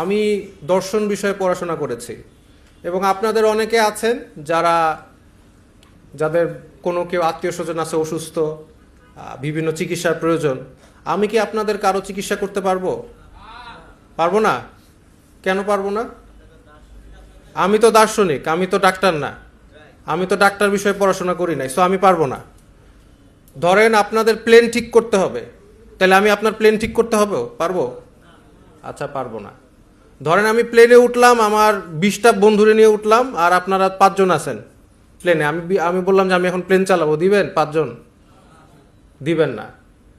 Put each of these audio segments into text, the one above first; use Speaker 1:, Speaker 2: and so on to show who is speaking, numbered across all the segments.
Speaker 1: আমি দর্শন বিষয়ে পড়াশোনা করেছি। এবং আপনাদের অনেকে আছেন যারা, যাদের কোনো কেউ আত্মীয় স্বজন আছে, অসুস্থ বিভিন্ন চিকিৎসার প্রয়োজন, আমি কি আপনাদের কারও চিকিৎসা করতে পারব? পারব না? কেন পারব না? আমি তো দার্শনিক, আমি তো ডাক্তার না। আমি তো ডাক্তার বিষয়ে পড়াশোনা করি নাই সো আমি পারব না। ধরেন আপনাদের প্লেন ঠিক করতে হবে, তাহলে আমি আপনার প্লেন ঠিক করতে হবে, পারব? আচ্ছা পারব না। ধরেন আমি প্লেনে উঠলাম, আমার বিশটা বন্ধুরে নিয়ে উঠলাম, আর আপনারা পাঁচজন আছেন প্লেনে আমি আমি বললাম যে আমি এখন প্লেন চালাবো, দিবেন? পাঁচজন। দিবেন না।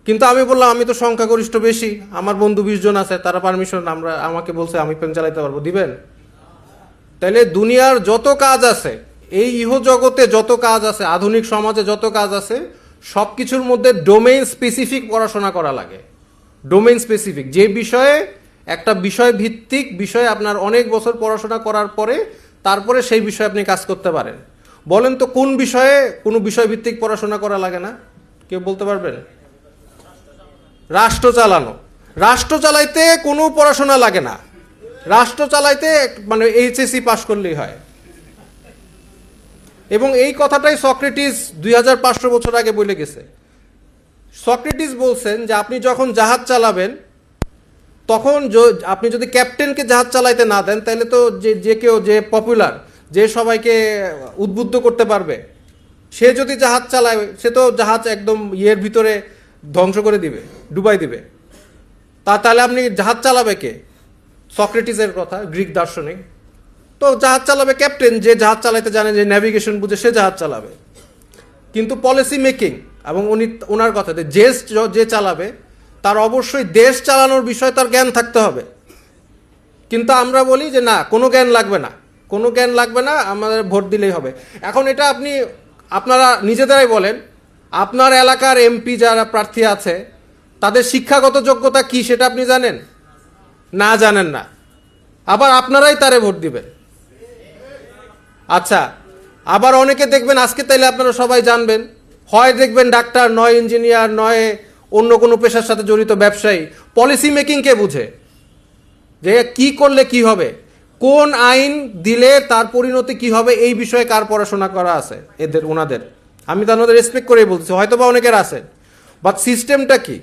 Speaker 1: কিন্তু আমি বললাম, আমি তো সংখ্যাগরিষ্ঠ বেশি, আমার বন্ধু বিশ জন আছে, তারা পারমিশন আমরা, আমাকে বলছে, আমি প্লেন চালাইতে পারব, দিবেন? তাহলে দুনিয়ার যত কাজ আছে, এই ইহ জগতে যত কাজ আছে, আধুনিক সমাজে যত কাজ আছে সব কিছুর মধ্যে ডোমেইন স্পেসিফিক পড়াশোনা করা লাগে। ডোমেইন স্পেসিফিক যে বিষয়ে একটা বিষয় ভিত্তিক বিষয়ে আপনার অনেক বছর পড়াশোনা করার পরে তারপরে সেই বিষয়ে আপনি কাজ করতে পারেন। বলেন তো কোন বিষয়ে কোনো বিষয় ভিত্তিক পড়াশোনা করা লাগে না? কেউ বলতে পারবেন রাষ্ট্র চালানো। রাষ্ট্র চালাইতে কোনো পড়াশোনা লাগে না। রাষ্ট্র চালাইতে মানে এইচএসসি পাশ করলেই হয়। এবং এই কথাটাই সক্রেটিস দুই হাজার পাঁচশো বছর আগে বলে গেছে। সক্রেটিস বলছেন যে আপনি যখন জাহাজ চালাবেন তখন আপনি যদি ক্যাপ্টেনকে জাহাজ চালাইতে না দেন, তাহলে তো যে যে কেউ, যে পপুলার যে সবাইকে উদ্বুদ্ধ করতে পারবে, সে যদি জাহাজ চালায়, সে তো জাহাজ একদম ইয়ের ভিতরে ধ্বংস করে দিবে, ডুবাই দিবে। তা, তাহলে আপনি জাহাজ চালাবে কে? সক্রেটিসের কথা, গ্রিক দার্শনিক। তো জাহাজ চালাবে ক্যাপ্টেন, যে জাহাজ চালাইতে জানে, যে ন্যাভিগেশন বুঝে সে জাহাজ চালাবে। কিন্তু পলিসি মেকিং এবং উনি, ওনার কথাতে যে যে চালাবে তার অবশ্যই দেশ চালানোর বিষয়ে তার জ্ঞান থাকতে হবে। কিন্তু আমরা বলি যে, না, কোনো জ্ঞান লাগবে না। কোনো জ্ঞান লাগবে না, আমাদের ভোট দিলেই হবে। এখন এটা আপনি, আপনারা নিজেদেরাই বলেন, আপনার এলাকার এমপি যারা প্রার্থী আছে, তাদের শিক্ষাগত যোগ্যতা কি সেটা আপনি জানেন? না জানেন না। আবার আপনারাই তারে ভোট দিবেন। আচ্ছা আবার অনেকে দেখবেন, আজকে তাইলে আপনারা সবাই জানবেন, হয় দেখবেন ডাক্তার, নয় ইঞ্জিনিয়ার, নয় অন্য কোনো পেশার সাথে জড়িত ব্যবসায়ী। পলিসি মেকিং কে বুঝে? যে কি করলে কি হবে? কোন আইন দিলে তার পরিণতি কি হবে? এই বিষয়ে কার পড়াশোনা করা আছে? এদের, ওনাদের। আমি তাদের রেসপেক্ট করেই বলছি হয়তো বা অনেকের আছে। বাট সিস্টেমটা কি?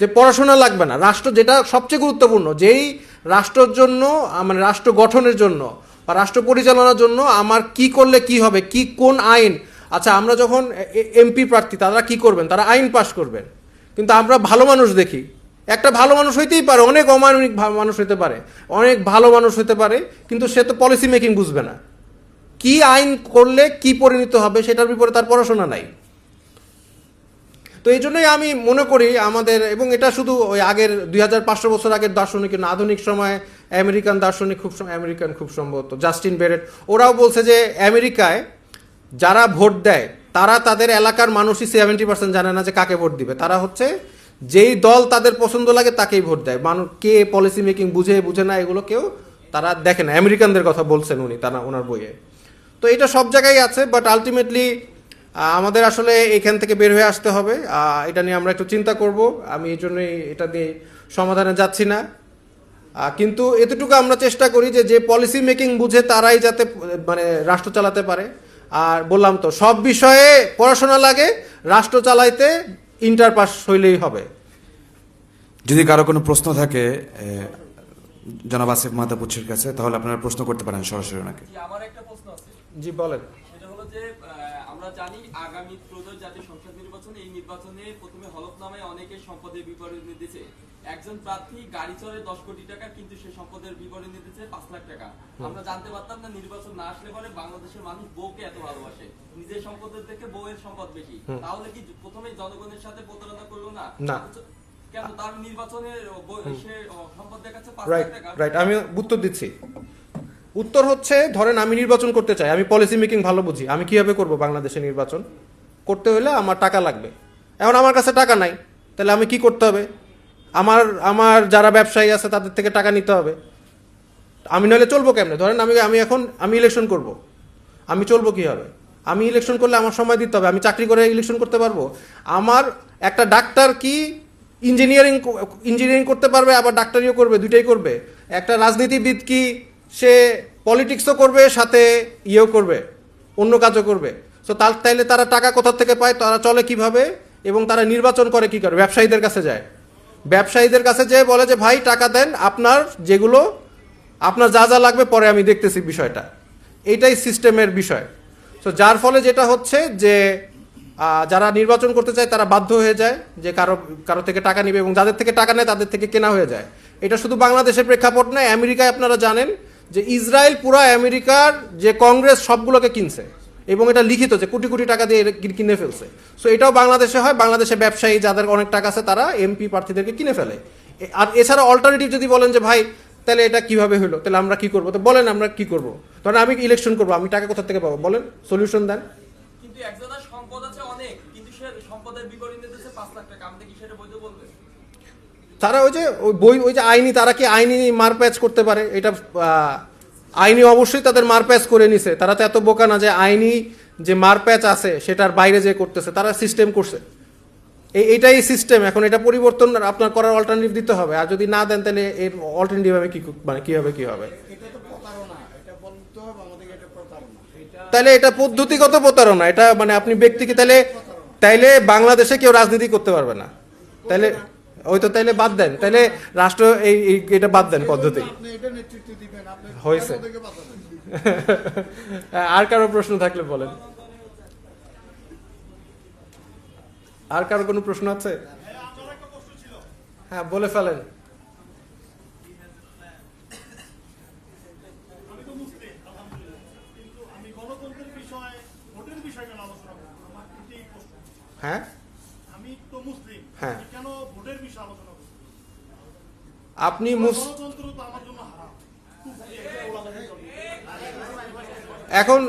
Speaker 1: যে পড়াশোনা লাগবে না। রাষ্ট্র যেটা সবচেয়ে গুরুত্বপূর্ণ, যেই রাষ্ট্রের জন্য মানে রাষ্ট্র গঠনের জন্য বা রাষ্ট্র পরিচালনার জন্য আমার কি করলে কি হবে, কি, কোন আইন? আচ্ছা আমরা যখন এমপি প্রার্থী, তারা কি করবেন? তারা আইন পাশ করবেন। কিন্তু আমরা ভালো মানুষ দেখি। একটা ভালো মানুষ হইতেই পারে, অনেক অমানবিক মানুষ হতে পারে, অনেক ভালো মানুষ হতে পারে, কিন্তু সে তো পলিসি মেকিং বুঝবে না। কি আইন করলে কি পরিণত হবে সেটার বিপরে তার পড়াশোনা নাই। তো এই জন্যই আমি মনে করি আমাদের, এবং এটা শুধু ওই আগের দুই হাজার পাঁচশো বছর আগের দার্শনিক, না, আধুনিক সময়ে আমেরিকান দার্শনিক খুব আমেরিকান খুব সম্ভবত, জাস্টিন বেরেট, ওরাও বলছে যে আমেরিকায় যারা ভোট দেয় তারা তাদের এলাকার মানুষই সেভেন্টি পার্সেন্ট জানে না যে কাকে ভোট দিবে। তারা হচ্ছে যেই দল তাদের পছন্দ লাগে তাকেই ভোট দেয়। মানুষ কে পলিসি মেকিং বুঝে বুঝে না, এগুলো কেউ তারা দেখে না। আমেরিকানদের কথা বলছেন উনি, তারা ওনার বইয়ে। তো এটা সব জায়গায় আছে বাট আলটিমেটলি আমাদের আসলে এখান থেকে বের হয়ে আসতে হবে। এটা নিয়ে আমরা একটু চিন্তা করব। আমি এই জন্যই এটা নিয়ে সমাধানে যাচ্ছি না। কিন্তু এতটুকু আমরা চেষ্টা করি যে যে পলিসি মেকিং বুঝে তারাই যাতে মানে রাষ্ট্র চালাতে পারে। আর বললাম তো সব বিষয়ে পড়াশোনা লাগে রাষ্ট্র চালাইতে ইন্টার পাস হইলেই হবে।
Speaker 2: যদি কারও কোনো প্রশ্ন থাকে জনাব আসিফ মাহতাপুচ্ছের কাছে তাহলে আপনারা প্রশ্ন করতে পারেন সরাসরি ওনাকে।
Speaker 3: জি, আমার একটা প্রশ্ন আছে।
Speaker 1: জি বলেন।
Speaker 3: যে আমরা জানি আগামী ত্রয়োদশ জাতীয় সংসদ নির্বাচনে এই নির্বাচনে প্রথমে হলফনামায় অনেকে সম্পদের বিবরণী দিয়েছে। একজন প্রার্থী গাড়ি চড়ে দশ কোটি টাকা কিন্তু সে সম্পদের বিবরণী দিতেছে পাঁচ লাখ টাকা। আমরা জানতে পারতাম না নির্বাচন না আসলে পরে বাংলাদেশের মানুষ বউকে এত ভালোবাসে। নিজের সম্পদের থেকে বউয়ের সম্পদ বেশি। তাহলে কি প্রথমে জনগণের সাথে প্রতারণা করল না। কেন তার নির্বাচনের সম্পদ দেখাচ্ছে পাঁচ লাখ টাকা।
Speaker 1: রাইট আমি উত্তর দিচ্ছি। উত্তর হচ্ছে, ধরেন আমি নির্বাচন করতে চাই, আমি পলিসি মেকিং ভালো বুঝি, আমি কীভাবে করব বাংলাদেশে নির্বাচন? করতে হলে আমার টাকা লাগবে। এখন আমার কাছে টাকা নাই, তাহলে আমি কি করতে হবে? আমার আমার যারা ব্যবসায়ী আছে, তাদের থেকে টাকা নিতে হবে। আমি নাহলে চলবো কেমনে? ধরেন আমি আমি এখন, আমি ইলেকশন করব। আমি চলবো কীভাবে? আমি ইলেকশন করলে আমার সময় দিতে হবে, আমি চাকরি করে ইলেকশন করতে পারব? আমার একটা ডাক্তার কি ইঞ্জিনিয়ারিং ইঞ্জিনিয়ারিং করতে পারবে, আবার ডাক্তারিও করবে, দুইটাই করবে? একটা রাজনীতিবিদ কি সে পলিটিক্সও করবে, সাথে ইয়েও করবে, অন্য কাজও করবে। তো তার তাইলে তারা টাকা কোথা থেকে পায়, তারা চলে কীভাবে, এবং তারা নির্বাচন করে কি করে, ব্যবসায়ীদের কাছে যায়। ব্যবসায়ীদের কাছে যেয়ে বলে যে, ভাই, টাকা দেন, আপনার যেগুলো, আপনার যা যা লাগবে, পরে আমি দেখতেছি বিষয়টা। এইটাই সিস্টেমের বিষয়। তো যার ফলে যেটা হচ্ছে যে যারা নির্বাচন করতে চায়, তারা বাধ্য হয়ে যায় যে, কারও কারও থেকে টাকা নিবে, এবং যাদের থেকে টাকা নেয়, তাদের থেকে কেনা হয়ে যায়। এটা শুধু বাংলাদেশের প্রেক্ষাপট নয়, আমেরিকায় আপনারা জানেন যে ইসরায়েল পুরো আমেরিকার যে কংগ্রেস সবগুলোকে কিনছে এবং এটা লিখিত যে কোটি কোটি টাকা দিয়ে কিনে ফেলছে। সো এটাও বাংলাদেশে হয়। বাংলাদেশে ব্যবসায়ী যাদের অনেক টাকা আছে, তারা এমপি প্রার্থীদেরকে কিনে ফেলে। আর এছাড়া অল্টারনেটিভ যদি বলেন যে, ভাই, তাহলে এটা কীভাবে হলো? তাহলে আমরা কি করব? তো বলেন আমরা কি করব? ধরেন আমি ইলেকশন করব, আমি টাকা কোথা থেকে পাবো? বলেন সলিউশন দেন।
Speaker 3: কিন্তু একজনের সম্পদ আছে অনেক, কিন্তু সে সম্পদের বিপরীতে দিচ্ছে পাঁচ লাখ টাকা। আপনি কি সেটা বৈধ বলবেন?
Speaker 1: তারা ওই যে ওই বই ওই যে আইনি তারা কি আইনি মারপ্যাচ করতে পারে? এটা আইনি অবশ্যই তাদের মারপ্যাচ করে নিছে। তারা তো এত বোকা না যে আইনি যে মারপ্যাচ আছে সেটার বাইরে যে করতেছে। তারা সিস্টেম করছে। এই এইটাই সিস্টেম এখন এটা পরিবর্তন আপনার করার অল্টারনেটিভ দিতে হবে। আর যদি না দেন তাহলে এর অল্টারনেটিভ আমি কি মানে কীভাবে কি হবে? তাহলে এটা পদ্ধতিগত প্রতারণা। এটা মানে আপনি ব্যক্তিকে তাহলে তাইলে বাংলাদেশে কেউ রাজনীতি করতে পারবে না। তাইলে ওই তো তাইলে বাদ দেন তাইলে রাষ্ট্র এই এটা বাদ দেন পদ্ধতি। হয়েছে। আর কারও প্রশ্ন থাকলে বলেন। আর কারও কোনো প্রশ্ন আছে? হ্যাঁ বলে ফেলেন। হ্যাঁ? হ্যাঁ। আপনি। এখন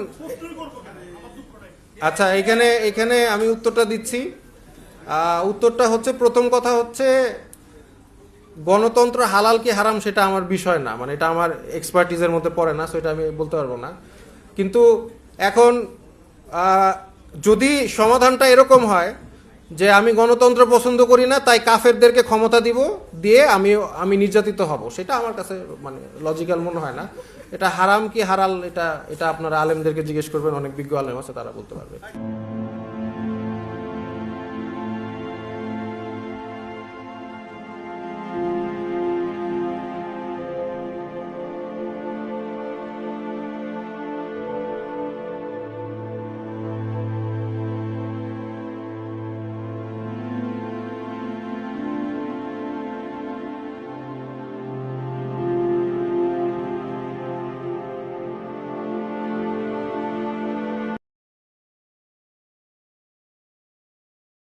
Speaker 1: আচ্ছা এখানে এখানে আমি উত্তরটা দিচ্ছি। উত্তরটা হচ্ছে প্রথম কথা হচ্ছে গণতন্ত্র হালাল কি হারাম সেটা আমার বিষয় না। মানে এটা আমার এক্সপার্টিজের মধ্যে পড়ে না সেটা আমি বলতে পারব না। কিন্তু এখন যদি সমাধানটা এরকম হয় যে আমি গণতন্ত্র পছন্দ করি না, তাই কাফেরদেরকে ক্ষমতা দিব, দিয়ে আমি আমি নির্যাতিত হব। সেটা আমার কাছে মানে লজিক্যাল মনে হয় না। এটা হারাম কি হারাল, এটা এটা আপনারা আলেমদেরকে জিজ্ঞেস করবেন, অনেক বিজ্ঞ আলেম আছে, তারা বলতে পারবে।